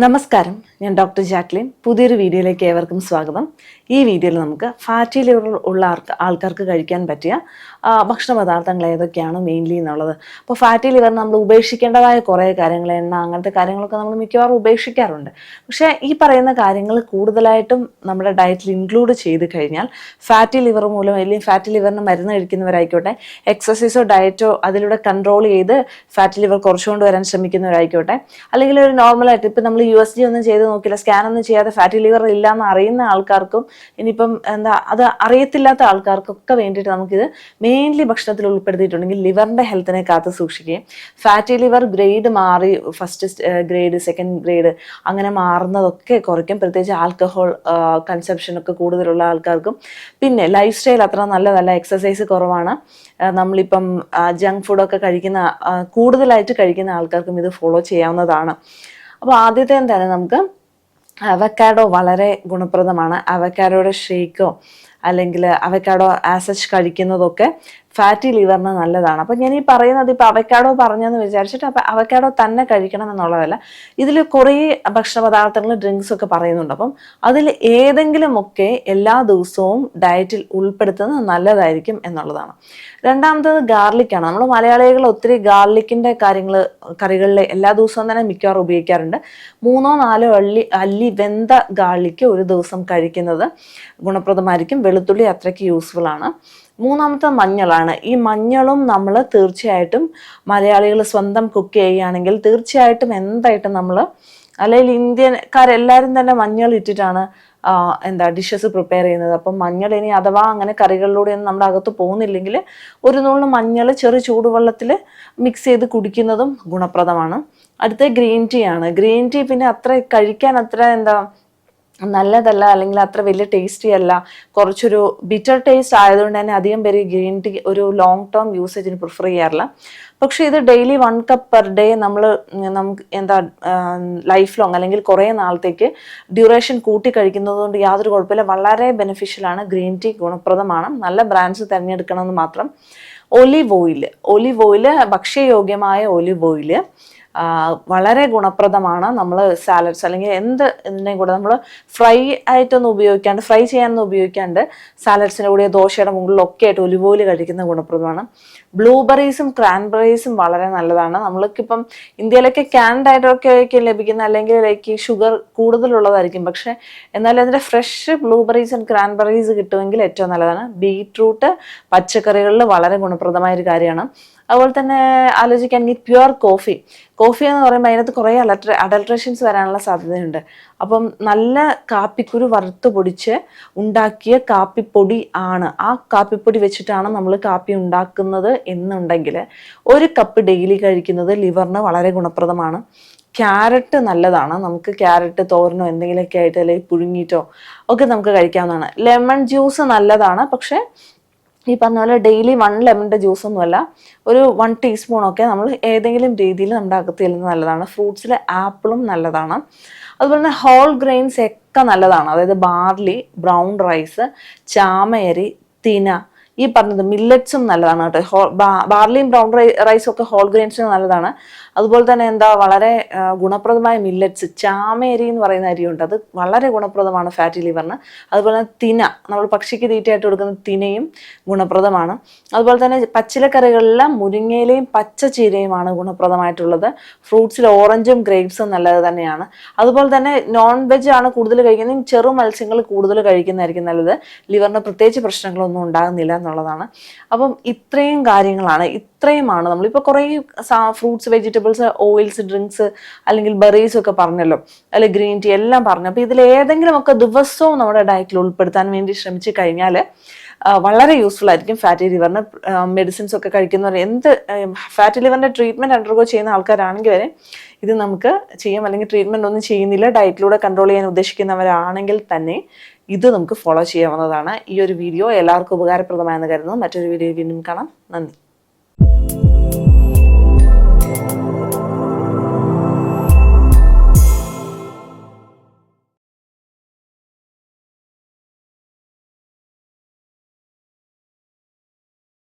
നമസ്കാരം. ഞാൻ doctor Jacqueline. പുതിയൊരു വീഡിയോയിലേക്ക് ഏവർക്കും സ്വാഗതം. ഈ വീഡിയോയിൽ നമുക്ക് ഫാറ്റി ലിവർ ഉള്ള ആൾക്ക് ആൾക്കാർക്ക് കഴിക്കാൻ പറ്റിയ ഭക്ഷണ പദാർത്ഥങ്ങൾ ഏതൊക്കെയാണ് മെയിൻലി എന്നുള്ളത്. അപ്പോൾ ഫാറ്റി ലിവർ നമ്മൾ ഉപേക്ഷിക്കേണ്ടതായ കുറേ കാര്യങ്ങൾ എണ്ണ അങ്ങനത്തെ കാര്യങ്ങളൊക്കെ നമ്മൾ മിക്കവാറും ഉപേക്ഷിക്കാറുണ്ട്. പക്ഷേ ഈ പറയുന്ന കാര്യങ്ങൾ കൂടുതലായിട്ടും നമ്മുടെ ഡയറ്റിൽ ഇൻക്ലൂഡ് ചെയ്ത് കഴിഞ്ഞാൽ ഫാറ്റി ലിവർ മൂലം അല്ലെങ്കിൽ ഫാറ്റി ലിവറിന് മരുന്ന് കഴിക്കുന്നവരായിക്കോട്ടെ എക്സസൈസോ ഡയറ്റോ അതിലൂടെ കൺട്രോൾ ചെയ്ത് ഫാറ്റി ലിവർ കുറച്ചുകൊണ്ട് വരാൻ ശ്രമിക്കുന്നവരായിക്കോട്ടെ അല്ലെങ്കിൽ ഒരു നോർമലായിട്ട് ഇപ്പം നമ്മൾ യു എസ് ജി ഒന്നും ചെയ്ത് നോക്കില്ല സ്കാൻ ഒന്നും ചെയ്യാതെ ഫാറ്റി ലിവർ ഇല്ല എന്ന് അറിയുന്ന ആൾക്കാർക്കും ഇനിയിപ്പം എന്താ അത് അറിയത്തില്ലാത്ത ആൾക്കാർക്കൊക്കെ വേണ്ടിയിട്ട് നമുക്കിത് മെയിൻലി ഭക്ഷണത്തിൽ ഉൾപ്പെടുത്തിയിട്ടുണ്ടെങ്കിൽ ലിവറിന്റെ ഹെൽത്തിനെ കാത്ത് സൂക്ഷിക്കുകയും ഫാറ്റി ലിവർ ഗ്രേഡ് മാറി ഫസ്റ്റ് ഗ്രേഡ് സെക്കൻഡ് ഗ്രേഡ് അങ്ങനെ മാറുന്നതൊക്കെ കുറയ്ക്കും. പ്രത്യേകിച്ച് ആൽക്കഹോൾ കൺസെപ്ഷൻ ഒക്കെ കൂടുതലുള്ള ആൾക്കാർക്കും. പിന്നെ ലൈഫ് സ്റ്റൈൽ അത്ര നല്ലതല്ല എക്സസൈസ് കുറവാണ്. നമ്മളിപ്പം ജങ്ക് ഫുഡൊക്കെ കഴിക്കുന്ന കൂടുതലായിട്ട് കഴിക്കുന്ന ആൾക്കാർക്കും ഇത് ഫോളോ ചെയ്യാവുന്നതാണ്. അപ്പോൾ ആദ്യത്തെ തന്നെ നമുക്ക് അവക്കാഡോ വളരെ ഗുണപ്രദമാണ്. അവക്കാഡോയുടെ ഷേക്കോ അല്ലെങ്കിൽ അവക്കാഡോ ആസച്ച് കഴിക്കുന്നതൊക്കെ ഫാറ്റി ലിവറിന് നല്ലതാണ്. അപ്പം ഞാൻ ഈ പറയുന്നത് ഇപ്പോൾ അവക്കാഡോ പറഞ്ഞെന്ന് വിചാരിച്ചിട്ട് അപ്പം അവക്കാഡോ തന്നെ കഴിക്കണം എന്നുള്ളതല്ല. ഇതിൽ കുറേ ഭക്ഷണ പദാർത്ഥങ്ങൾ ഡ്രിങ്ക്സ് ഒക്കെ പറയുന്നുണ്ട്. അപ്പം അതിൽ ഏതെങ്കിലുമൊക്കെ എല്ലാ ദിവസവും ഡയറ്റിൽ ഉൾപ്പെടുത്തുന്നത് നല്ലതായിരിക്കും എന്നുള്ളതാണ്. രണ്ടാമത്തത് ഗാർലിക്കാണ് നമ്മൾ മലയാളികൾ ഒത്തിരി ഗാർലിക്കിന്റെ കാര്യങ്ങൾ കറികളിൽ എല്ലാ ദിവസവും തന്നെ മിക്കവാറും ഉപയോഗിക്കാറുണ്ട്. മൂന്നോ നാലോ അള്ളി അല്ലി വെന്ത ഗാർലിക്ക് ഒരു ദിവസം കഴിക്കുന്നത് ഗുണപ്രദമായിരിക്കും. വെളുത്തുള്ളി അത്രയ്ക്ക് യൂസ്ഫുൾ ആണ്. മൂന്നാമത്തെ മഞ്ഞളാണ്. ഈ മഞ്ഞളും നമ്മൾ തീർച്ചയായിട്ടും മലയാളികൾ സ്വന്തം കുക്ക് ചെയ്യുകയാണെങ്കിൽ തീർച്ചയായിട്ടും എന്തായിട്ടും നമ്മൾ അല്ലെങ്കിൽ ഇന്ത്യക്കാരെല്ലാവരും തന്നെ മഞ്ഞൾ ഇട്ടിട്ടാണ് എന്താ ഡിഷസ് പ്രിപ്പയർ ചെയ്യുന്നത്. അപ്പം മഞ്ഞൾ ഇനി അഥവാ അങ്ങനെ കറികളിലൂടെ ഒന്നും നമ്മുടെ അകത്ത് പോകുന്നില്ലെങ്കിൽ ഒരു നുള്ളു മഞ്ഞൾ ചെറു ചൂടുവെള്ളത്തിൽ മിക്സ് ചെയ്ത് കുടിക്കുന്നതും ഗുണപ്രദമാണ്. അടുത്ത ഗ്രീൻ ടീ ആണ്. ഗ്രീൻ ടീ പിന്നെ അത്ര കഴിക്കാൻ അത്ര എന്താ നല്ലതല്ല അല്ലെങ്കിൽ അത്ര വലിയ ടേസ്റ്റി അല്ല. കുറച്ചൊരു ബിറ്റർ ടേസ്റ്റ് ആയതുകൊണ്ട് തന്നെ അധികം പേര് ഗ്രീൻ ടീ ഒരു ലോങ് ടേം യൂസേജിന് പ്രിഫർ ചെയ്യാറില്ല. പക്ഷേ ഇത് daily one cup per day നമ്മൾ നമുക്ക് എന്താ ലൈഫ് ലോങ് അല്ലെങ്കിൽ കുറേ നാളത്തേക്ക് ഡ്യൂറേഷൻ കൂട്ടി കഴിക്കുന്നത് കൊണ്ട് യാതൊരു കുഴപ്പമില്ല. വളരെ ബെനിഫിഷ്യലാണ് ഗ്രീൻ ടീ ഗുണപ്രദമാണ്. നല്ല ബ്രാൻഡ്സ് തിരഞ്ഞെടുക്കണമെന്ന് മാത്രം. ഒലിവ് ഓയിൽ ഒലിവ് ഓയിൽ ഭക്ഷ്യയോഗ്യമായ ഒലിവ് ഓയിൽ വളരെ ഗുണപ്രദമാണ് നമ്മൾ സാലഡ്സ് അല്ലെങ്കിൽ എന്ത് ഇതിന്റെയും കൂടെ നമ്മൾ ഫ്രൈ ആയിട്ടൊന്നും ഉപയോഗിക്കാണ്ട് ഫ്രൈ ചെയ്യാനൊന്നും ഉപയോഗിക്കാണ്ട് സാലഡ്സിന്റെ കൂടെ ദോശയുടെ മുകളിലൊക്കെ ആയിട്ട് ഒലിവ് കഴിക്കുന്ന ഗുണപ്രദമാണ്. ബ്ലൂബെറീസും ക്രാൻബെറീസും വളരെ നല്ലതാണ്. നമ്മൾക്കിപ്പം ഇന്ത്യയിലൊക്കെ ക്യാൻഡ് ആയിട്ടൊക്കെ ലഭിക്കുന്ന അല്ലെങ്കിൽ ലൈക്ക് ഷുഗർ കൂടുതലുള്ളതായിരിക്കും. പക്ഷേ എന്നാലും അതിന്റെ ഫ്രഷ് ബ്ലൂബെറീസ് ആൻഡ് ക്രാൻബെറീസ് കിട്ടുമെങ്കിൽ ഏറ്റവും നല്ലതാണ്. ബീറ്റ്റൂട്ട് പച്ചക്കറികളിൽ വളരെ ഗുണപ്രദമായ ഒരു കാര്യമാണ്. അതുപോലെ തന്നെ ആലോചിക്കുകയാണെങ്കിൽ പ്യുവർ കോഫി. കോഫി എന്ന് പറയുമ്പോൾ അതിനകത്ത് കുറേ അലട്ര അഡൾട്രേഷൻസ് വരാനുള്ള സാധ്യതയുണ്ട്. അപ്പം നല്ല കാപ്പിക്കുരു വറുത്ത് പൊടിച്ച് ഉണ്ടാക്കിയ കാപ്പിപ്പൊടി ആണ്. ആ കാപ്പിപ്പൊടി വെച്ചിട്ടാണ് നമ്മൾ കാപ്പി ഉണ്ടാക്കുന്നത് എന്നുണ്ടെങ്കിൽ ഒരു കപ്പ് ഡെയിലി കഴിക്കുന്നത് ലിവറിന് വളരെ ഗുണപ്രദമാണ്. ക്യാരറ്റ് നല്ലതാണ്. നമുക്ക് ക്യാരറ്റ് തോരനോ എന്തെങ്കിലുമൊക്കെ ആയിട്ട് അല്ലെങ്കിൽ പുഴുങ്ങിയിട്ടോ ഒക്കെ നമുക്ക് കഴിക്കാവുന്നതാണ്. ലെമൺ ജ്യൂസ് നല്ലതാണ്. പക്ഷേ ഈ പറഞ്ഞ പോലെ ഡെയിലി വൺ ലെമണിന്റെ ജ്യൂസ് ഒന്നുമല്ല ഒരു വൺ ടീസ്പൂണൊക്കെ നമ്മൾ ഏതെങ്കിലും രീതിയിൽ നമ്മുടെ അകത്ത് ചെല്ലുന്നത് നല്ലതാണ്. ഫ്രൂട്ട്സിലെ ആപ്പിളും നല്ലതാണ്. അതുപോലെ തന്നെ ഹോൾ ഗ്രെയിൻസ് ഒക്കെ നല്ലതാണ്. അതായത് ബാർലി ബ്രൗൺ റൈസ് ചാമയരി തിന ഈ പറഞ്ഞത് മില്ലറ്റ്സും നല്ലതാണ് കേട്ടോ. ബാർലിയും ബ്രൗൺ റൈസും ഒക്കെ ഹോൾ ഗ്രെയിൻസിന് നല്ലതാണ്. അതുപോലെ തന്നെ എന്താ വളരെ ഗുണപ്രദമായ മില്ലറ്റ്സ് ചാമേരി എന്ന് പറയുന്ന അരിയുണ്ട് അത് വളരെ ഗുണപ്രദമാണ് ഫാറ്റി ലിവറിന് അതുപോലെ തന്നെ തിന നമ്മൾ പക്ഷിക്ക് തീറ്റയായിട്ട് കൊടുക്കുന്ന തിനയും ഗുണപ്രദമാണ്. അതുപോലെ തന്നെ പച്ചിലക്കറികളിലെ മുരിങ്ങയിലയും പച്ചച്ചീരയുമാണ് ഗുണപ്രദമായിട്ടുള്ളത്. ഫ്രൂട്ട്സിൽ ഓറഞ്ചും ഗ്രേപ്സും നല്ലത് തന്നെയാണ്. അതുപോലെ തന്നെ നോൺ വെജ് ആണ് കൂടുതൽ കഴിക്കുന്നത്. ചെറു മത്സ്യങ്ങൾ കൂടുതൽ കഴിക്കുന്നതായിരിക്കും നല്ലത്. ലിവറിന് പ്രത്യേകിച്ച് പ്രശ്നങ്ങളൊന്നും ഉണ്ടാകുന്നില്ല. എന്നുള്ളതാണ്. അപ്പം ഇത്രയും കാര്യങ്ങളാണ് ഇത്രയുമാണ് നമ്മളിപ്പോൾ കുറേ ഫ്രൂട്ട്സ് വെജിറ്റബിൾസ് ഓയിൽസ് ഡ്രിങ്ക്സ് അല്ലെങ്കിൽ ബെറീസ് ഒക്കെ പറഞ്ഞല്ലോ അല്ലെങ്കിൽ ഗ്രീൻ ടീ എല്ലാം പറഞ്ഞു. അപ്പോൾ ഇതിൽ ഏതെങ്കിലുമൊക്കെ ദിവസവും നമ്മുടെ ഡയറ്റിൽ ഉൾപ്പെടുത്താൻ വേണ്ടി ശ്രമിച്ചു കഴിഞ്ഞാൽ വളരെ യൂസ്ഫുൾ ആയിരിക്കും ഫാറ്റി ലിവറിന് മെഡിസിൻസ് ഒക്കെ കഴിക്കുന്നവർ എന്ത് ഫാറ്റി ലിവറിന്റെ ട്രീറ്റ്മെന്റ് അണ്ടർഗോ ചെയ്യുന്ന ആൾക്കാരാണെങ്കിൽ വരെ ഇത് നമുക്ക് ചെയ്യാം. അല്ലെങ്കിൽ ട്രീറ്റ്മെന്റ് ഒന്നും ചെയ്യുന്നില്ല ഡയറ്റിലൂടെ കൺട്രോൾ ചെയ്യാൻ ഉദ്ദേശിക്കുന്നവരാണെങ്കിൽ തന്നെ ഇത് നമുക്ക് ഫോളോ ചെയ്യാവുന്നതാണ് ഈ ഒരു വീഡിയോ എല്ലാവർക്കും ഉപകാരപ്രദമായെന്ന് കരുതുന്നു. മറ്റൊരു വീഡിയോ വീണ്ടും കാണാം. നന്ദി.